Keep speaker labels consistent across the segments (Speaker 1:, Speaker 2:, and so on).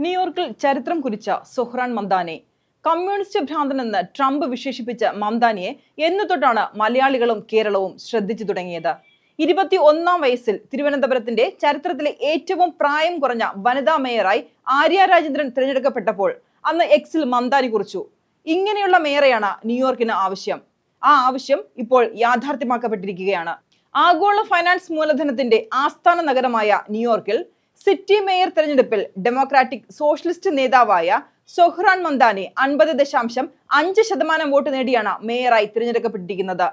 Speaker 1: ന്യൂയോർക്കിൽ ചരിത്രം കുറിച്ച സുഹ്റാൻ മംദാനെ. കമ്മ്യൂണിസ്റ്റ് ഭ്രാന്തനെന്ന് ട്രംപ് വിശേഷിപ്പിച്ച മംദാനിയെ എന്നു തൊട്ടാണ് മലയാളികളും കേരളവും ശ്രദ്ധിച്ചു തുടങ്ങിയത്. ഇരുപത്തി ഒന്നാം വയസ്സിൽ തിരുവനന്തപുരത്തിന്റെ ചരിത്രത്തിലെ ഏറ്റവും പ്രായം കുറഞ്ഞ വനിതാ മേയറായി ആര്യ രാജേന്ദ്രൻ തിരഞ്ഞെടുക്കപ്പെട്ടപ്പോൾ അന്ന് എക്സിൽ മംദാനി കുറിച്ചു. ഇങ്ങനെയുള്ള മേയറെയാണ് ന്യൂയോർക്കിന് ആവശ്യം. ആ ആവശ്യം ഇപ്പോൾ യാഥാർത്ഥ്യമാക്കപ്പെട്ടിരിക്കുകയാണ്. ആഗോള ഫൈനാൻസ് മൂലധനത്തിന്റെ ആസ്ഥാന നഗരമായ ന്യൂയോർക്കിൽ സിറ്റി മേയർ തെരഞ്ഞെടുപ്പിൽ ഡെമോക്രാറ്റിക് സോഷ്യലിസ്റ്റ് നേതാവായ സൊഹ്റാൻ മന്ദാനി അൻപത് ദശാംശം അഞ്ച് ശതമാനം വോട്ട് നേടിയാണ് മേയറായി തിരഞ്ഞെടുക്കപ്പെട്ടിരിക്കുന്നത്.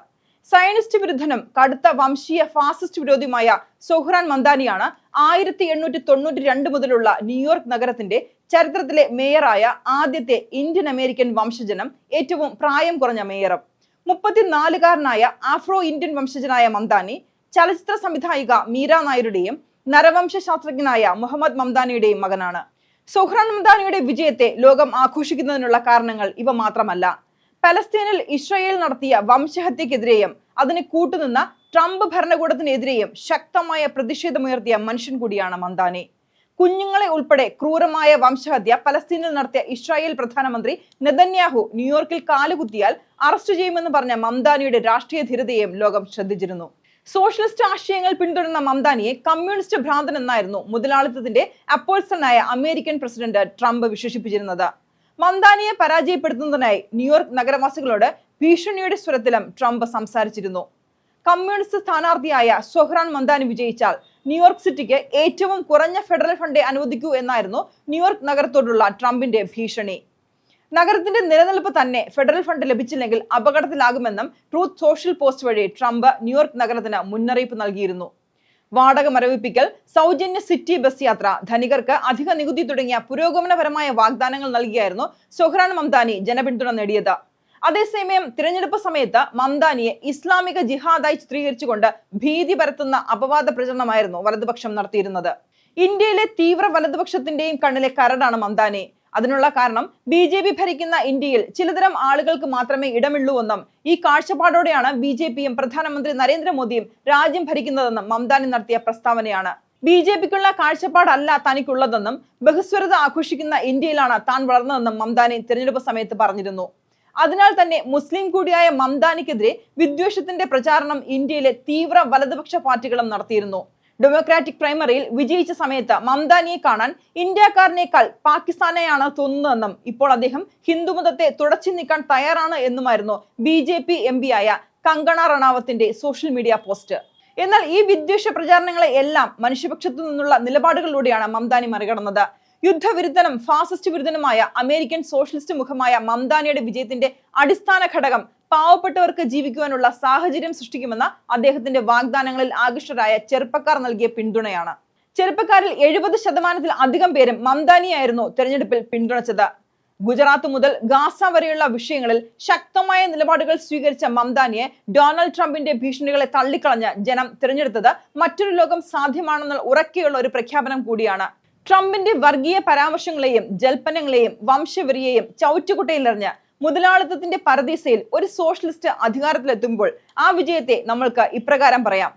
Speaker 1: സയനിസ്റ്റ് വിരുദ്ധനും കടുത്ത വംശീയ ഫാസിസ്റ്റ് വിരോധിയുമായ സൊഹ്റാൻ മന്ദാനിയാണ് ആയിരത്തി എണ്ണൂറ്റി തൊണ്ണൂറ്റി രണ്ട് മുതലുള്ള ന്യൂയോർക്ക് നഗരത്തിന്റെ ചരിത്രത്തിലെ മേയറായ ആദ്യത്തെ ഇന്ത്യൻ അമേരിക്കൻ വംശജനം ഏറ്റവും പ്രായം കുറഞ്ഞ മേയറും. മുപ്പത്തിനാലുകാരനായ ആഫ്രോ ഇന്ത്യൻ വംശജനായ മന്ദാനി ചലച്ചിത്ര സംവിധായിക മീര നായരുടെയും നരവംശ ശാസ്ത്രജ്ഞനായ മുഹമ്മദ് മംദാനിയുടെയും മകനാണ്. സുഹ്റാൻ മംദാനിയുടെ വിജയത്തെ ലോകം ആഘോഷിക്കുന്നതിനുള്ള കാരണങ്ങൾ ഇവ മാത്രമല്ല. പലസ്തീനിൽ ഇസ്രയേൽ നടത്തിയ വംശഹത്യക്കെതിരെയും അതിന് കൂട്ടുനിന്ന ട്രംപ് ഭരണകൂടത്തിനെതിരെയും ശക്തമായ പ്രതിഷേധമുയർത്തിയ മനുഷ്യൻ കൂടിയാണ് മന്ദാനി കുഞ്ഞുങ്ങളെ ഉൾപ്പെടെ ക്രൂരമായ വംശഹത്യ പലസ്തീനിൽ നടത്തിയ ഇസ്രായേൽ പ്രധാനമന്ത്രി നെതന്യാഹു ന്യൂയോർക്കിൽ കാലുകുത്തിയാൽ അറസ്റ്റ് ചെയ്യുമെന്ന് പറഞ്ഞ മംദാനിയുടെ രാഷ്ട്രീയ ധീരതയെയും ലോകം ശ്രദ്ധിച്ചിരുന്നു. സോഷ്യലിസ്റ്റ് ആശയങ്ങൾ പിന്തുടരുന്ന മംദാനിയെ കമ്മ്യൂണിസ്റ്റ് ഭ്രാന്തൻ എന്നായിരുന്നു മുതലാളിത്തത്തിന്റെ അപ്പോൾസനായ അമേരിക്കൻ പ്രസിഡന്റ് ട്രംപ് വിശേഷിപ്പിച്ചിരുന്നത്. മംദാനിയെ പരാജയപ്പെടുത്തുന്നതിനായി ന്യൂയോർക്ക് നഗരവാസികളോട് ഭീഷണിയുടെ സ്വരത്തിലും ട്രംപ് സംസാരിച്ചിരുന്നു. കമ്മ്യൂണിസ്റ്റ് സ്ഥാനാർത്ഥിയായ സൊഹ്റാൻ മന്ദാനി വിജയിച്ചാൽ ന്യൂയോർക്ക് സിറ്റിക്ക് ഏറ്റവും കുറഞ്ഞ ഫെഡറൽ ഫണ്ട് അനുവദിക്കൂ എന്നായിരുന്നു ന്യൂയോർക്ക് നഗരത്തോടുള്ള ട്രംപിന്റെ ഭീഷണി. നഗരത്തിന്റെ നിലനിൽപ്പ് തന്നെ ഫെഡറൽ ഫണ്ട് ലഭിച്ചില്ലെങ്കിൽ അപകടത്തിലാകുമെന്നും ട്രൂത്ത് സോഷ്യൽ പോസ്റ്റ് വഴി ട്രംപ് ന്യൂയോർക്ക് നഗരത്തിന് മുന്നറിയിപ്പ് നൽകിയിരുന്നു. വാടക മരവിപ്പിക്കൽ സൗജന്യ സിറ്റി ബസ് യാത്ര ധനികർക്ക് അധിക നികുതി തുടങ്ങിയ പുരോഗമനപരമായ വാഗ്ദാനങ്ങൾ നൽകിയായിരുന്നു സൊഹ്റാൻ മംദാനി ജനപിന്തുണ നേടിയത്. അതേസമയം തിരഞ്ഞെടുപ്പ് സമയത്ത് മംദാനിയെ ഇസ്ലാമിക ജിഹാദായി ചിത്രീകരിച്ചുകൊണ്ട് ഭീതി പരത്തുന്ന അപവാദ പ്രചരണമായിരുന്നു വലതുപക്ഷം നടത്തിയിരുന്നത്. ഇന്ത്യയിലെ തീവ്ര വലതുപക്ഷത്തിന്റെയും കണ്ണിലെ കരടാണ് മംദാനി. അതിനുള്ള കാരണം ബി ജെ പി ഭരിക്കുന്ന ഇന്ത്യയിൽ ചിലതരം ആളുകൾക്ക് മാത്രമേ ഇടമുള്ളൂവെന്നും ഈ കാഴ്ചപ്പാടോടെയാണ് ബി ജെ പിയും പ്രധാനമന്ത്രി നരേന്ദ്രമോദിയും രാജ്യം ഭരിക്കുന്നതെന്നും മംദാനി നടത്തിയ പ്രസ്താവനയാണ്. ബി ജെ പിക്കുള്ള കാഴ്ചപ്പാടല്ല തനിക്കുള്ളതെന്നും ബഹുസ്വരത ആഘോഷിക്കുന്ന ഇന്ത്യയിലാണ് താൻ വളർന്നതെന്നും മംദാനി തിരഞ്ഞെടുപ്പ് സമയത്ത് പറഞ്ഞിരുന്നു. അതിനാൽ തന്നെ മുസ്ലിം കൂടിയായ മംദാനിക്കെതിരെ വിദ്വേഷത്തിന്റെ പ്രചാരണം ഇന്ത്യയിലെ തീവ്ര വലതുപക്ഷ പാർട്ടികളും നടത്തിയിരുന്നു. ഡെമോക്രാറ്റിക് പ്രൈമറിയിൽ വിജയിച്ച സമയത്ത് മംദാനിയെ കാണാൻ ഇന്ത്യക്കാരനേക്കാൾ പാകിസ്ഥാനെയാണ് തോന്നുന്നതെന്നും ഇപ്പോൾ അദ്ദേഹം ഹിന്ദുമതത്തെ തുടച്ചു നീക്കാൻ തയ്യാറാണ് എന്നുമായിരുന്നു B J P M P ആയ കങ്കണ റണാവത്തിന്റെ സോഷ്യൽ മീഡിയ പോസ്റ്റ് എന്നാൽ ഈ വിദ്വേഷ പ്രചാരണങ്ങളെ എല്ലാം മനുഷ്യപക്ഷത്തു നിന്നുള്ള നിലപാടുകളിലൂടെയാണ് മംദാനി മറികടന്നത്. യുദ്ധവിരുദ്ധനും ഫാസിസ്റ്റ് വിരുദ്ധനുമായ അമേരിക്കൻ സോഷ്യലിസ്റ്റ് മുഖമായ മംദാനിയുടെ വിജയത്തിന്റെ അടിസ്ഥാന ഘടകം പാവപ്പെട്ടവർക്ക് ജീവിക്കുവാനുള്ള സാഹചര്യം സൃഷ്ടിക്കുമെന്ന അദ്ദേഹത്തിന്റെ വാഗ്ദാനങ്ങളിൽ ആകൃഷ്ടരായ ചെറുപ്പക്കാർ നൽകിയ പിന്തുണയാണ്. ചെറുപ്പക്കാരിൽ എഴുപത് ശതമാനത്തിൽ അധികം പേരും മംദാനിയായിരുന്നു തെരഞ്ഞെടുപ്പിൽ പിന്തുണച്ചത്. ഗുജറാത്ത് മുതൽ ഗാസ വരെയുള്ള വിഷയങ്ങളിൽ ശക്തമായ നിലപാടുകൾ സ്വീകരിച്ച മംദാനിയെ ഡൊണാൾഡ് ട്രംപിന്റെ ഭീഷണികളെ തള്ളിക്കളഞ്ഞ് ജനം തിരഞ്ഞെടുത്തത് മറ്റൊരു ലോകം സാധ്യമാണെന്നുള്ള ഉറക്കെയുള്ള ഒരു പ്രഖ്യാപനം കൂടിയാണ്. ട്രംപിന്റെ വർഗീയ പരാമർശങ്ങളെയും ജൽപ്പനങ്ങളെയും വംശവെറിയെയും ചവിറ്റുകുട്ടയിലെറിഞ്ഞ് മുതലാളിത്തത്തിന്റെ പരദീസയിൽ ഒരു സോഷ്യലിസ്റ്റ് അധികാരത്തിലെത്തുമ്പോൾ ആ വിജയത്തെ നമ്മൾക്ക് ഇപ്രകാരം പറയാം.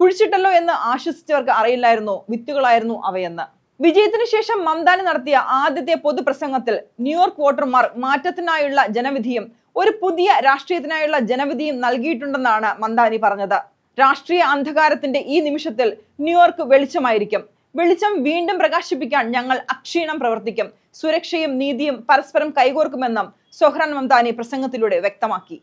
Speaker 1: കുഴിച്ചിട്ടല്ലോ എന്ന് ആശ്വസിച്ചവർക്ക് അറിയില്ലായിരുന്നു വിത്തുകളായിരുന്നു അവയെന്ന്. വിജയത്തിനു ശേഷം മംദാനി നടത്തിയ ആദ്യത്തെ പൊതുപ്രസംഗത്തിൽ ന്യൂയോർക്ക് വോട്ടർമാർ മാറ്റത്തിനായുള്ള ജനവിധിയും ഒരു പുതിയ രാഷ്ട്രീയത്തിനായുള്ള ജനവിധിയും നൽകിയിട്ടുണ്ടെന്നാണ് മന്ദാനി പറഞ്ഞത്. രാഷ്ട്രീയ അന്ധകാരത്തിന്റെ ഈ നിമിഷത്തിൽ ന്യൂയോർക്ക് വെളിച്ചമായിരിക്കും. വെളിച്ചം വീണ്ടും പ്രകാശിപ്പിക്കാൻ ഞങ്ങൾ അക്ഷീണം പ്രവർത്തിക്കും. സുരക്ഷയും നീതിയും പരസ്പരം കൈകോർക്കുമെന്നും സൊഹ്റാൻ മംതാനി പ്രസംഗത്തിലൂടെ വ്യക്തമാക്കി.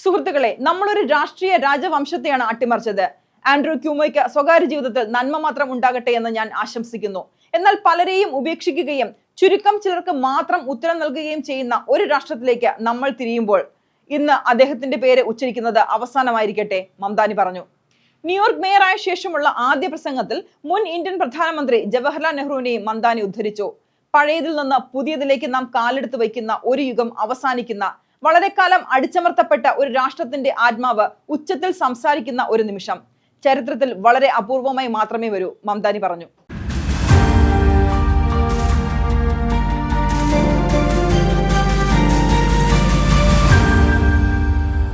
Speaker 1: സുഹൃത്തുക്കളെ നമ്മളൊരു രാഷ്ട്രീയ രാജവംശത്തെയാണ് അട്ടിമറിച്ചത്. ആൻഡ്രൂ ക്യൂമോയ്ക്ക് സ്വകാര്യ ജീവിതത്തിൽ നന്മ മാത്രം ഉണ്ടാകട്ടെ എന്ന് ഞാൻ ആശംസിക്കുന്നു. എന്നാൽ പലരെയും ഉപേക്ഷിക്കുകയും ചുരുക്കം ചിലർക്ക് മാത്രം ഉത്തരം നൽകുകയും ചെയ്യുന്ന ഒരു രാഷ്ട്രത്തിലേക്ക് നമ്മൾ തിരിയുമ്പോൾ ഇന്ന് അദ്ദേഹത്തിന്റെ പേര് ഉച്ചരിക്കുന്നത് അവസാനമായിരിക്കട്ടെ മംതാനി പറഞ്ഞു. ന്യൂയോർക്ക് മേയറായ ശേഷമുള്ള ആദ്യ പ്രസംഗത്തിൽ മുൻ ഇന്ത്യൻ പ്രധാനമന്ത്രി ജവഹർലാൽ നെഹ്റുവിനെയും മന്ദാനി ഉദ്ധരിച്ചു. പഴയതിൽ നിന്ന് പുതിയതിലേക്ക് നാം കാലെടുത്ത് വയ്ക്കുന്ന ഒരു യുഗം അവസാനിക്കുന്ന വളരെക്കാലം കാലം അടിച്ചമർത്തപ്പെട്ട ഒരു രാഷ്ട്രത്തിന്റെ ആത്മാവ് ഉച്ചത്തിൽ സംസാരിക്കുന്ന ഒരു നിമിഷം. ചരിത്രത്തിൽ വളരെ അപൂർവമായി മാത്രമേ വരൂ മംദാനി പറഞ്ഞു.